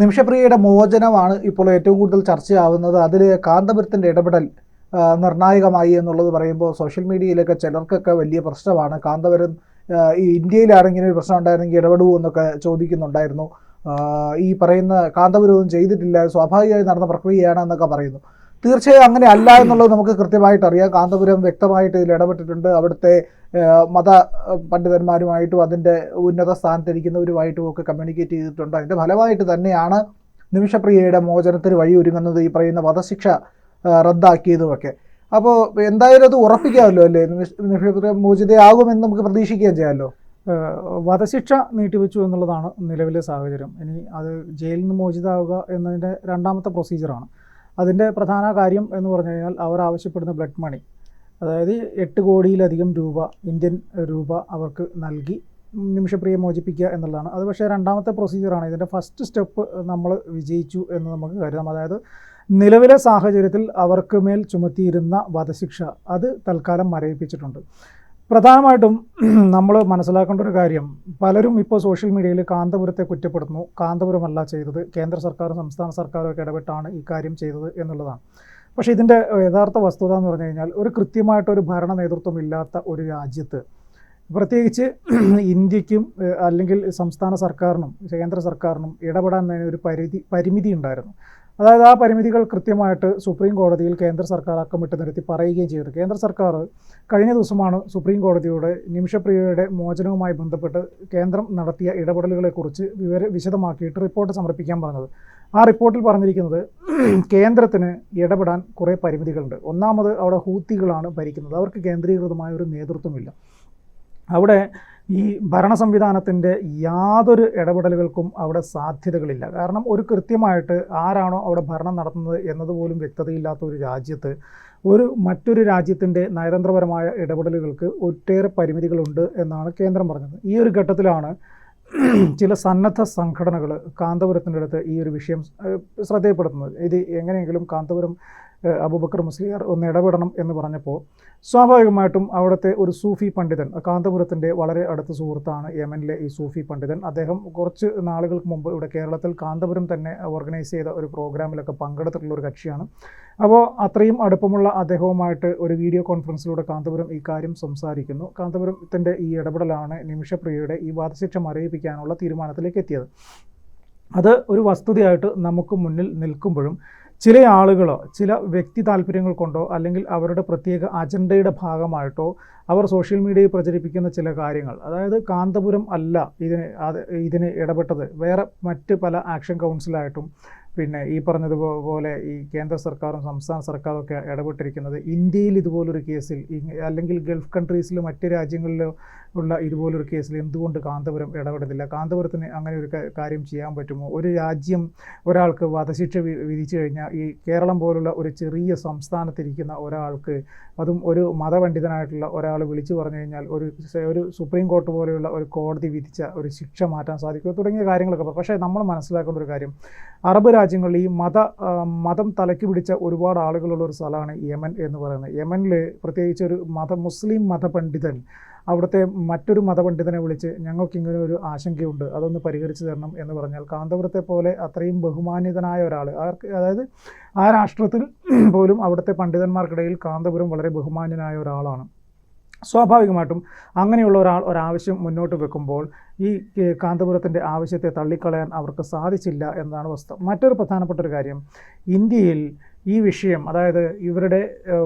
നിമിഷപ്രിയയുടെ മോചനമാണ് ഇപ്പോൾ ഏറ്റവും കൂടുതൽ ചർച്ചയാവുന്നത്. അതിൽ കാന്തപുരത്തിന്റെ ഇടപെടൽ നിർണായകമായി എന്നുള്ളത് പറയുമ്പോൾ സോഷ്യൽ മീഡിയയിലൊക്കെ ചിലർക്കൊക്കെ വലിയ പ്രശ്നമാണ്. കാന്തപുരം ഈ ഇന്ത്യയിലാണെങ്കിലും ഒരു പ്രശ്നം ഉണ്ടായിരുന്നെങ്കിൽ ഇടപെടുമോ എന്നൊക്കെ ചോദിക്കുന്നുണ്ടായിരുന്നു. ഈ പറയുന്ന കാന്തപുരവും ചെയ്തിട്ടില്ല സ്വാഭാവികമായി നടന്ന പ്രക്രിയയാണ് എന്നൊക്കെ പറയുന്നു. തീർച്ചയായും അങ്ങനെ അല്ല എന്നുള്ളത് നമുക്ക് കൃത്യമായിട്ട് അറിയാം. കാന്തപുരം വ്യക്തമായിട്ട് ഇതിൽ ഇടപെട്ടിട്ടുണ്ട്. അവിടുത്തെ മത പണ്ഡിതന്മാരുമായിട്ടും അതിന്റെ ഉന്നത സ്ഥാനത്തിരിക്കുന്നവരുമായിട്ടും ഒക്കെ കമ്മ്യൂണിക്കേറ്റ് ചെയ്തിട്ടുണ്ട്. അതിന്റെ ഫലമായിട്ട് തന്നെയാണ് നിമിഷപ്രിയയുടെ മോചനത്തിന് വഴിയൊരുങ്ങുന്നത് ഈ പറയുന്ന വധശിക്ഷ റദ്ദാക്കിയതുമൊക്കെ. അപ്പോൾ എന്തായാലും അത് ഉറപ്പിക്കാമല്ലോ അല്ലേ? നിമിഷ നിമിഷപ്രിയ മോചിതയാകുമെന്ന് നമുക്ക് പ്രതീക്ഷിക്കുകയും ചെയ്യാമല്ലോ? വധശിക്ഷ നീട്ടിവെച്ചു എന്നുള്ളതാണ് നിലവിലെ സാഹചര്യം. ഇനി അത് ജയിലിൽ നിന്ന് മോചിതാവുക എന്നതിന്റെ രണ്ടാമത്തെ പ്രൊസീജിയറാണ് അതിന്റെ പ്രധാന കാര്യം എന്ന് പറഞ്ഞു കഴിഞ്ഞാൽ അവർ ആവശ്യപ്പെടുന്ന ബ്ലഡ് മണി അതായത് എട്ട് കോടിയിലധികം രൂപ ഇന്ത്യൻ രൂപ അവർക്ക് നൽകി നിമിഷപ്രിയ മോചിപ്പിക്കുക എന്നുള്ളതാണ്. അത് പക്ഷേ രണ്ടാമത്തെ പ്രൊസീജിയറാണ് ഇതിന്റെ ഫസ്റ്റ് സ്റ്റെപ്പ് നമ്മൾ വിജയിച്ചു എന്ന് നമുക്ക് കരുതാം. അതായത് നിലവിലെ സാഹചര്യത്തിൽ അവർക്ക് മേൽ ചുമത്തിയിരുന്ന വധശിക്ഷ അത് തൽക്കാലം മരവിപ്പിച്ചിട്ടുണ്ട്. പ്രധാനമായിട്ടും നമ്മൾ മനസ്സിലാക്കേണ്ട ഒരു കാര്യം പലരും ഇപ്പോൾ സോഷ്യൽ മീഡിയയിൽ കാന്തപുരത്തെ കുറ്റപ്പെടുത്തുന്നു. കാന്തപുരമല്ല ചെയ്തത്. കേന്ദ്ര സർക്കാരും സംസ്ഥാന സർക്കാരും ഒക്കെ ഇടപെട്ടാണ് ഈ കാര്യം ചെയ്തത് എന്നുള്ളതാണ്. പക്ഷേ ഇതിന്റെ യഥാർത്ഥ വസ്തുത എന്ന് പറഞ്ഞു കഴിഞ്ഞാൽ ഒരു കൃത്യമായിട്ടൊരു ഭരണ നേതൃത്വം ഇല്ലാത്ത ഒരു രാജ്യത്ത് പ്രത്യേകിച്ച് ഇന്ത്യക്കും അല്ലെങ്കിൽ സംസ്ഥാന സർക്കാരിനും കേന്ദ്ര സർക്കാരിനും ഇടപെടാൻ ഒരു പരിധി പരിമിതി ഉണ്ടായിരുന്നു. അതായത് ആ പരിമിതികൾ കൃത്യമായിട്ട് സുപ്രീം കോടതിയിൽ കേന്ദ്ര സർക്കാർ അക്കമിട്ട് നിരത്തി പറയുകയും ചെയ്തു. കേന്ദ്ര സർക്കാർ കഴിഞ്ഞ ദിവസമാണ് സുപ്രീം കോടതിയുടെ നിമിഷപ്രിയയുടെ മോചനവുമായി ബന്ധപ്പെട്ട് കേന്ദ്രം നടത്തിയ ഇടപെടലുകളെക്കുറിച്ച് വിവര വിശദമാക്കിയിട്ട് റിപ്പോർട്ട് സമർപ്പിക്കാൻ പറഞ്ഞത്. ആ റിപ്പോർട്ടിൽ പറഞ്ഞിരിക്കുന്നത് കേന്ദ്രത്തിന് ഇടപെടാൻ കുറേ പരിമിതികളുണ്ട്. ഒന്നാമത് അവിടെ ഹൂത്തികളാണ് ഭരിക്കുന്നത്. അവർക്ക് കേന്ദ്രീകൃതമായ ഒരു നേതൃത്വമില്ല. അവിടെ ഈ ഭരണ സംവിധാനത്തിന്റെ യാതൊരു ഇടപെടലുകൾക്കും അവിടെ സാധ്യതകളില്ല. കാരണം ഒരു കൃത്യമായിട്ട് ആരാണോ അവിടെ ഭരണം നടത്തുന്നത് എന്നതുപോലും വ്യക്തതയില്ലാത്ത ഒരു രാജ്യത്ത് ഒരു മറ്റൊരു രാജ്യത്തിന്റെ നയതന്ത്രപരമായ ഇടപെടലുകൾക്ക് ഒട്ടേറെ പരിമിതികളുണ്ട് എന്നാണ് കേന്ദ്രം പറഞ്ഞത്. ഈ ഒരു ഘട്ടത്തിലാണ് ചില സന്നദ്ധ സംഘടനകൾ കാന്തപുരത്തിന്റെ അടുത്ത് ഈ ഒരു വിഷയം ശ്രദ്ധയപ്പെടുത്തുന്നത്. ഇത് എങ്ങനെയെങ്കിലും കാന്തപുരം അബൂബക്കർ മുസ്ലിയാർ ഒന്ന് ഇടപെടണം എന്ന് പറഞ്ഞപ്പോൾ സ്വാഭാവികമായിട്ടും അവിടുത്തെ ഒരു സൂഫി പണ്ഡിതൻ കാന്തപുരത്തിന്റെ വളരെ അടുത്ത സുഹൃത്താണ് യമനിലെ ഈ സൂഫി പണ്ഡിതൻ. അദ്ദേഹം കുറച്ച് നാളുകൾക്ക് മുമ്പ് ഇവിടെ കേരളത്തിൽ കാന്തപുരം തന്നെ ഓർഗനൈസ് ചെയ്ത ഒരു പ്രോഗ്രാമിലൊക്കെ പങ്കെടുത്തിട്ടുള്ള ഒരു കക്ഷിയാണ്. അപ്പോൾ അത്രയും അടുപ്പമുള്ള അദ്ദേഹവുമായിട്ട് ഒരു വീഡിയോ കോൺഫറൻസിലൂടെ കാന്തപുരം ഈ കാര്യം സംസാരിക്കുന്നു. കാന്തപുരത്തിന്റെ ഈ ഇടപെടലാണ് നിമിഷപ്രിയയുടെ ഈ വധശിക്ഷ മരവിപ്പിക്കാനുള്ള തീരുമാനത്തിലേക്ക് എത്തിയത്. അത് ഒരു വസ്തുതയായിട്ട് നമുക്ക് മുന്നിൽ നിൽക്കുമ്പോഴും ചില ആളുകളോ ചില വ്യക്തി താല്പര്യങ്ങൾ കൊണ്ടോ അല്ലെങ്കിൽ അവരുടെ പ്രത്യേക അജണ്ടയുടെ ഭാഗമായിട്ടോ അവർ സോഷ്യൽ മീഡിയയിൽ പ്രചരിപ്പിക്കുന്ന ചില കാര്യങ്ങൾ. അതായത് കാന്തപുരം അല്ല ഇതിന് ഇതിന് ഇടപെട്ടത്. വേറെ മറ്റ് പല ആക്ഷൻ കൗൺസിലായിട്ടും പിന്നെ ഈ പറഞ്ഞതുപോലെ ഈ കേന്ദ്ര സർക്കാരും സംസ്ഥാന സർക്കാരും ഒക്കെ ഇടപെട്ടിരിക്കുന്നത് ഇന്ത്യയിൽ ഇതുപോലൊരു കേസിൽ അല്ലെങ്കിൽ ഗൾഫ് കൺട്രീസിൽ മറ്റ് രാജ്യങ്ങളിലോ ഉള്ള ഇതുപോലൊരു കേസിൽ എന്തുകൊണ്ട് കാന്തപുരം ഇടപെടുന്നില്ല? കാന്തപുരത്തിന് അങ്ങനെ ഒരു കാര്യം ചെയ്യാൻ പറ്റുമോ? ഒരു രാജ്യം ഒരാൾക്ക് വധശിക്ഷ വിധിച്ചു കഴിഞ്ഞാൽ ഈ കേരളം പോലുള്ള ഒരു ചെറിയ സംസ്ഥാനത്തിരിക്കുന്ന ഒരാൾക്ക് അതും ഒരു മതപണ്ഡിതനായിട്ടുള്ള ഒരാൾ വിളിച്ചു പറഞ്ഞു കഴിഞ്ഞാൽ ഒരു ഒരു സുപ്രീം കോർട്ട് പോലെയുള്ള ഒരു കോടതി വിധിച്ച ഒരു ശിക്ഷ മാറ്റാൻ സാധിക്കുമോ തുടങ്ങിയ കാര്യങ്ങളൊക്കെ പക്ഷേ നമ്മൾ മനസ്സിലാക്കേണ്ട ഒരു കാര്യം അറബ് രാജ്യങ്ങളിൽ ഈ മത മതം തലയ്ക്ക് പിടിച്ച ഒരുപാട് ആളുകളുള്ള ഒരു സ്ഥലമാണ് യമൻ എന്ന് പറയുന്നത്. യമനിൽ പ്രത്യേകിച്ച് ഒരു മത മുസ്ലിം മതപണ്ഡിതൻ അവിടുത്തെ മറ്റൊരു മതപണ്ഡിതനെ വിളിച്ച് ഞങ്ങൾക്ക് ഇങ്ങനെ ഒരു ആശങ്കയുണ്ട് അതൊന്ന് പരിഹരിച്ചു തരണം എന്ന് പറഞ്ഞാൽ കാന്തപുരത്തെ പോലെ അത്രയും ബഹുമാന്യതനായ ഒരാൾ ആർക്ക് അതായത് ആ രാഷ്ട്രത്തിൽ പോലും അവിടുത്തെ പണ്ഡിതന്മാർക്കിടയിൽ കാന്തപുരം വളരെ ബഹുമാന്യനായ ഒരാളാണ്. സ്വാഭാവികമായിട്ടും അങ്ങനെയുള്ള ഒരാൾ ഒരാവശ്യം മുന്നോട്ട് വെക്കുമ്പോൾ ഈ കാന്തപുരത്തിന്റെ ആവശ്യത്തെ തള്ളിക്കളയാൻ അവർക്ക് സാധിച്ചില്ല എന്നതാണ് വസ്തു. മറ്റൊരു പ്രധാനപ്പെട്ട ഒരു കാര്യം ഇന്ത്യയിൽ ഈ വിഷയം അതായത് ഇവരുടെ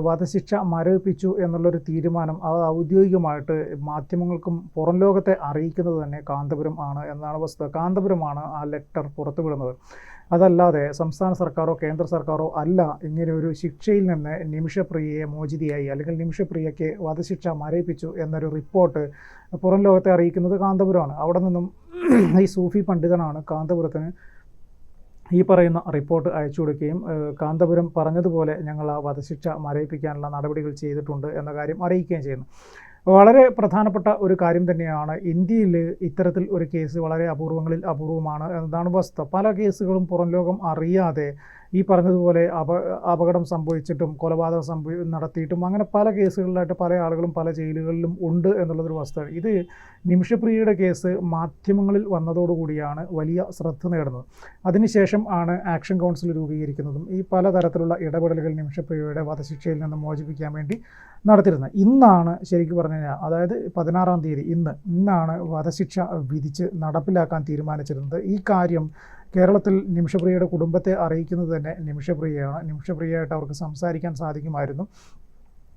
വധശിക്ഷ മരവിപ്പിച്ചു എന്നുള്ളൊരു തീരുമാനം അത് ഔദ്യോഗികമായിട്ട് മാധ്യമങ്ങൾക്കും പുറം ലോകത്തെ അറിയിക്കുന്നത് തന്നെ കാന്തപുരം ആണ് എന്നാണ് വസ്തുത. കാന്തപുരമാണ് ആ ലെറ്റർ പുറത്തുവിടുന്നത്. അതല്ലാതെ സംസ്ഥാന സർക്കാരോ കേന്ദ്ര സർക്കാരോ അല്ല ഇങ്ങനെ ഒരു ശിക്ഷയിൽ നിന്ന് നിമിഷപ്രിയയെ മോചിതയായി അല്ലെങ്കിൽ നിമിഷപ്രിയയ്ക്ക് വധശിക്ഷ മരയിപ്പിച്ചു എന്നൊരു റിപ്പോർട്ട് പുറം ലോകത്തെ അറിയിക്കുന്നത് കാന്തപുരമാണ്. അവിടെ നിന്നും ഈ സൂഫി പണ്ഡിതനാണ് കാന്തപുരത്തിന് ഈ പറയുന്ന റിപ്പോർട്ട് അയച്ചു കൊടുക്കുകയും കാന്തപുരം പറഞ്ഞതുപോലെ ഞങ്ങൾ ആ വധശിക്ഷ മരയിപ്പിക്കാനുള്ള നടപടികൾ ചെയ്തിട്ടുണ്ട് എന്ന കാര്യം അറിയിക്കുകയും ചെയ്യുന്നു. വളരെ പ്രധാനപ്പെട്ട ഒരു കാര്യം തന്നെയാണ് ഇന്ത്യയിൽ ഇത്തരത്തിൽ ഒരു കേസ് വളരെ അപൂർവങ്ങളിൽ അപൂർവമാണ് എന്നതാണ് വസ്തുത. പല കേസുകളും പുറം ലോകം അറിയാതെ ഈ പറഞ്ഞതുപോലെ അപ അപകടം സംഭവിച്ചിട്ടും കൊലപാതകം സംഭവി നടത്തിയിട്ടും അങ്ങനെ പല കേസുകളിലായിട്ട് പല ആളുകളും പല ജയിലുകളിലും ഉണ്ട് എന്നുള്ളൊരു വസ്തുത. ഇത് നിമിഷപ്രിയയുടെ കേസ് മാധ്യമങ്ങളിൽ വന്നതോടുകൂടിയാണ് വലിയ ശ്രദ്ധ നേടുന്നത്. അതിനുശേഷം ആണ് ആക്ഷൻ കൗൺസിൽ രൂപീകരിക്കുന്നതും ഈ പലതരത്തിലുള്ള ഇടപെടലുകൾ നിമിഷപ്രിയയുടെ വധശിക്ഷയിൽ നിന്ന് മോചിപ്പിക്കാൻ വേണ്ടി നടത്തിയിരുന്നത്. ഇന്നാണ് ശരിക്കും പറഞ്ഞു കഴിഞ്ഞാൽ അതായത് പതിനാറാം തീയതി ഇന്ന് ഇന്നാണ് വധശിക്ഷ വിധിച്ച് നടപ്പിലാക്കാൻ തീരുമാനിച്ചിരുന്നത്. ഈ കാര്യം കേരളത്തിൽ നിമിഷപ്രിയയുടെ കുടുംബത്തെ അറിയിക്കുന്നത് തന്നെ നിമിഷപ്രിയയാണ്. നിമിഷപ്രിയയായിട്ട് അവർക്ക് സംസാരിക്കാൻ സാധിക്കുമായിരുന്നു.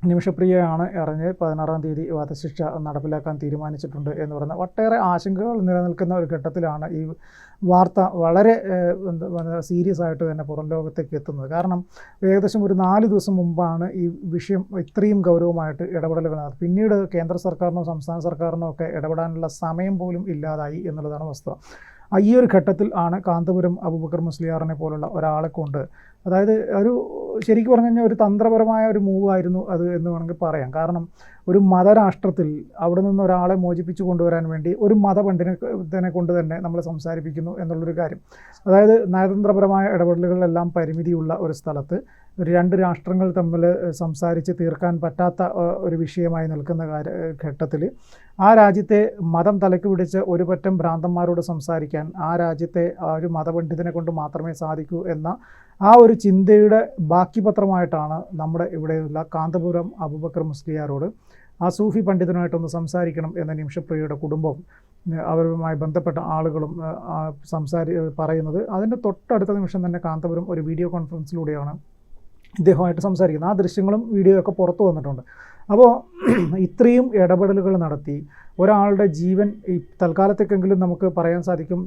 നിമിഷപ്രിയയാണ് അറിഞ്ഞ് പതിനാറാം തീയതി വധശിക്ഷ നടപ്പിലാക്കാൻ തീരുമാനിച്ചിട്ടുണ്ട് എന്ന് പറയുന്ന ഒട്ടേറെ ആശങ്കകൾ നിലനിൽക്കുന്ന ഒരു ഘട്ടത്തിലാണ് ഈ വാർത്ത വളരെ സീരിയസ് ആയിട്ട് തന്നെ പുറം ലോകത്തേക്ക് എത്തുന്നത്. കാരണം ഏകദേശം ഒരു നാല് ദിവസം മുമ്പാണ് ഈ വിഷയം ഇത്രയും ഗൗരവമായിട്ട് ഇടപെടലുകൾ പിന്നീട് കേന്ദ്ര സർക്കാരിനോ സംസ്ഥാന സർക്കാരിനോ ഒക്കെ ഇടപെടാനുള്ള സമയം പോലും ഇല്ലാതായി എന്നുള്ളതാണ് വസ്തുത. ഈ ഒരു ഘട്ടത്തിൽ ആണ് കാന്തപുരം അബുബക്കർ മുസ്ലിയാറിനെ പോലുള്ള ഒരാളെ കൊണ്ട് അതായത് ഒരു ശരിക്കും പറഞ്ഞു കഴിഞ്ഞാൽ ഒരു തന്ത്രപരമായ ഒരു മൂവ് ആയിരുന്നു അത് എന്ന് വേണമെങ്കിൽ പറയാം. കാരണം ഒരു മതരാഷ്ട്രത്തിൽ അവിടെ നിന്ന് ഒരാളെ മോചിപ്പിച്ചു കൊണ്ടുവരാൻ വേണ്ടി ഒരു മതപണ്ഡിതനെ കൊണ്ട് തന്നെ നമ്മൾ സംസാരിപ്പിക്കുന്നു എന്നുള്ളൊരു കാര്യം. അതായത് നയതന്ത്രപരമായ ഇടപെടലുകളിലെല്ലാം പരിമിതിയുള്ള ഒരു സ്ഥലത്ത് ഒരു രണ്ട് രാഷ്ട്രങ്ങൾ തമ്മിൽ സംസാരിച്ച് തീർക്കാൻ പറ്റാത്ത ഒരു വിഷയമായി നിൽക്കുന്ന ഘട്ടത്തിൽ ആ രാജ്യത്തെ മതം തലക്ക് പിടിച്ച് ഒരു പറ്റം ഭ്രാന്തന്മാരോട് സംസാരിക്കാൻ ആ രാജ്യത്തെ ആ ഒരു മതപണ്ഡിതനെ കൊണ്ട് മാത്രമേ സാധിക്കൂ എന്ന ആ ഒരു ചിന്തയുടെ ബാക്കി പത്രമായിട്ടാണ് നമ്മുടെ ഇവിടെയുള്ള കാന്തപുരം അബുബക്കർ മുസ്ലിയാരോട് ആ സൂഫി പണ്ഡിതനുമായിട്ടൊന്ന് സംസാരിക്കണം എന്ന നിമിഷപ്രിയയുടെ കുടുംബം അവരുമായി ബന്ധപ്പെട്ട ആളുകളും സംസാരി പറയുന്നത്. അതിന്റെ തൊട്ടടുത്ത നിമിഷം തന്നെ കാന്തപുരം ഒരു വീഡിയോ കോൺഫറൻസിലൂടെയാണ് ഇദ്ദേഹമായിട്ട് സംസാരിക്കുന്നത് ആ ദൃശ്യങ്ങളും വീഡിയോ ഒക്കെ പുറത്തു വന്നിട്ടുണ്ട്. അപ്പോൾ ഇത്രയും ഇടപെടലുകൾ നടത്തി ഒരാളുടെ ജീവൻ ഈ തൽക്കാലത്തേക്കെങ്കിലും നമുക്ക് പറയാൻ സാധിക്കും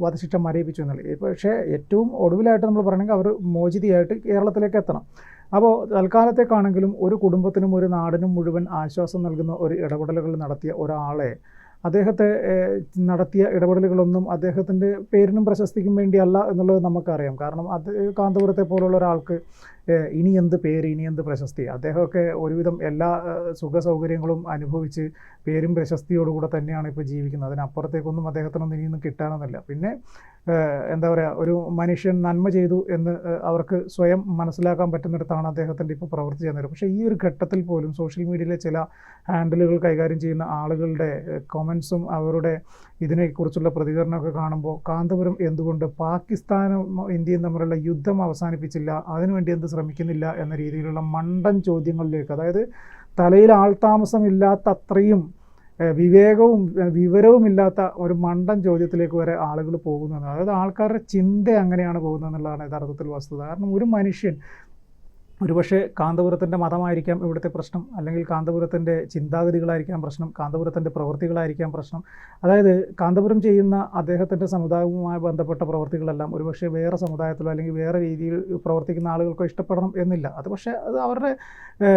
വധശിക്ഷ മരയിപ്പിച്ചു എന്നുള്ളത്. പക്ഷേ ഏറ്റവും ഒടുവിലായിട്ട് നമ്മൾ പറയണമെങ്കിൽ അവർ മോചിതിയായിട്ട് കേരളത്തിലേക്ക് എത്തണം. അപ്പോൾ തൽക്കാലത്തേക്കാണെങ്കിലും ഒരു കുടുംബത്തിനും ഒരു നാടിനും മുഴുവൻ ആശ്വാസം നൽകുന്ന ഒരു ഇടപെടലുകൾ നടത്തിയ ഒരാളെ അദ്ദേഹത്തെ നടത്തിയ ഇടപെടലുകളൊന്നും അദ്ദേഹത്തിന്റെ പേരിനും പ്രശസ്തിക്കും വേണ്ടിയല്ല എന്നുള്ളത് നമുക്കറിയാം. കാരണം അത് കാന്തപുരത്തെ പോലുള്ള ഒരാൾക്ക് ഇനി എന്ത് പേര് ഇനി എന്ത് പ്രശസ്തി? അദ്ദേഹമൊക്കെ ഒരുവിധം എല്ലാ സുഖ സൗകര്യങ്ങളും അനുഭവിച്ച് പേരും പ്രശസ്തിയോടുകൂടെ തന്നെയാണ് ഇപ്പോൾ ജീവിക്കുന്നത്. അതിനപ്പുറത്തേക്കൊന്നും അദ്ദേഹത്തിനൊന്നും ഇനിയൊന്നും കിട്ടാനൊന്നുമില്ല. പിന്നെ എന്താ പറയുക ഒരു മനുഷ്യൻ നന്മ ചെയ്തു എന്ന് അവർക്ക് സ്വയം മനസ്സിലാക്കാൻ പറ്റുന്നിടത്താണ് അദ്ദേഹത്തിന്റെ ഇപ്പോൾ പ്രവൃത്തി ചെയ്യുന്നത് പക്ഷേ ഈ ഒരു ഘട്ടത്തിൽ പോലും സോഷ്യൽ മീഡിയയിലെ ചില ഹാൻഡിലുകൾ കൈകാര്യം ചെയ്യുന്ന ആളുകളുടെ കൊമൻസും അവരുടെ ഇതിനെക്കുറിച്ചുള്ള പ്രതികരണമൊക്കെ കാണുമ്പോൾ കാന്തപുരം എന്തുകൊണ്ട് പാകിസ്ഥാനും ഇന്ത്യയും തമ്മിലുള്ള യുദ്ധം അവസാനിപ്പിച്ചില്ല? അതിനുവേണ്ടി എന്ത് ശ്രമിക്കുന്നില്ല എന്ന രീതിയിലുള്ള മണ്ടൻ ചോദ്യങ്ങളിലേക്ക് അതായത് തലയിൽ ആൾതാമസമില്ലാത്ത അത്രയും വിവേകവും വിവരവും വിവരവുമില്ലാത്ത ഒരു മണ്ടൻ ചോദ്യത്തിലേക്ക് വരെ ആളുകൾ പോകുന്നത് അതായത് ആൾക്കാരുടെ ചിന്ത അങ്ങനെയാണ് പോകുന്നത് എന്നുള്ളതാണ് യഥാർത്ഥത്തിൽ വസ്തുത. കാരണം ഒരു മനുഷ്യൻ ഒരുപക്ഷെ കാന്തപുരത്തിന്റെ മതമായിരിക്കാം ഇവിടുത്തെ പ്രശ്നം. അല്ലെങ്കിൽ കാന്തപുരത്തിന്റെ ചിന്താഗതികളായിരിക്കാം പ്രശ്നം. കാന്തപുരത്തിന്റെ പ്രവൃത്തികളായിരിക്കാം പ്രശ്നം. അതായത് കാന്തപുരം ചെയ്യുന്ന അദ്ദേഹത്തിന്റെ സമുദായവുമായി ബന്ധപ്പെട്ട പ്രവൃത്തികളെല്ലാം ഒരുപക്ഷെ വേറെ സമുദായത്തിലോ അല്ലെങ്കിൽ വേറെ രീതിയിൽ പ്രവർത്തിക്കുന്ന ആളുകൾക്കോ ഇഷ്ടപ്പെടണം എന്നില്ല. അത് പക്ഷേ അത് അവരുടെ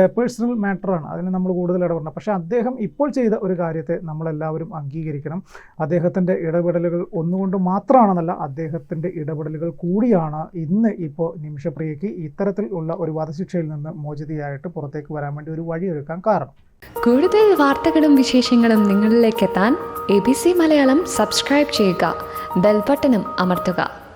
പേഴ്സണൽ മാറ്ററാണ്. അതിന് നമ്മൾ കൂടുതൽ ഇടപെടണം. പക്ഷേ അദ്ദേഹം ഇപ്പോൾ ചെയ്ത ഒരു കാര്യത്തെ നമ്മളെല്ലാവരും അംഗീകരിക്കണം. അദ്ദേഹത്തിന്റെ ഇടപെടലുകൾ ഒന്നുകൊണ്ട് മാത്രമാണെന്നല്ല അദ്ദേഹത്തിന്റെ ഇടപെടലുകൾ കൂടിയാണ് ഇന്ന് ഇപ്പോൾ നിമിഷപ്രിയയ്ക്ക് ഇത്തരത്തിൽ ഉള്ള ഒരു വധശിക്ഷയിൽ നിന്ന് മോചിതയായിട്ട് പുറത്തേക്ക് വരാൻ വേണ്ടി ഒരു വഴിയൊരുക്കാൻ കാരണം. കൂടുതൽ വാർത്തകളും വിശേഷങ്ങളും നിങ്ങളിലേക്ക് എത്താൻ A B C Malayalam subscribe ചെയ്യുക. ബെൽബട്ടനും അമർത്തുക.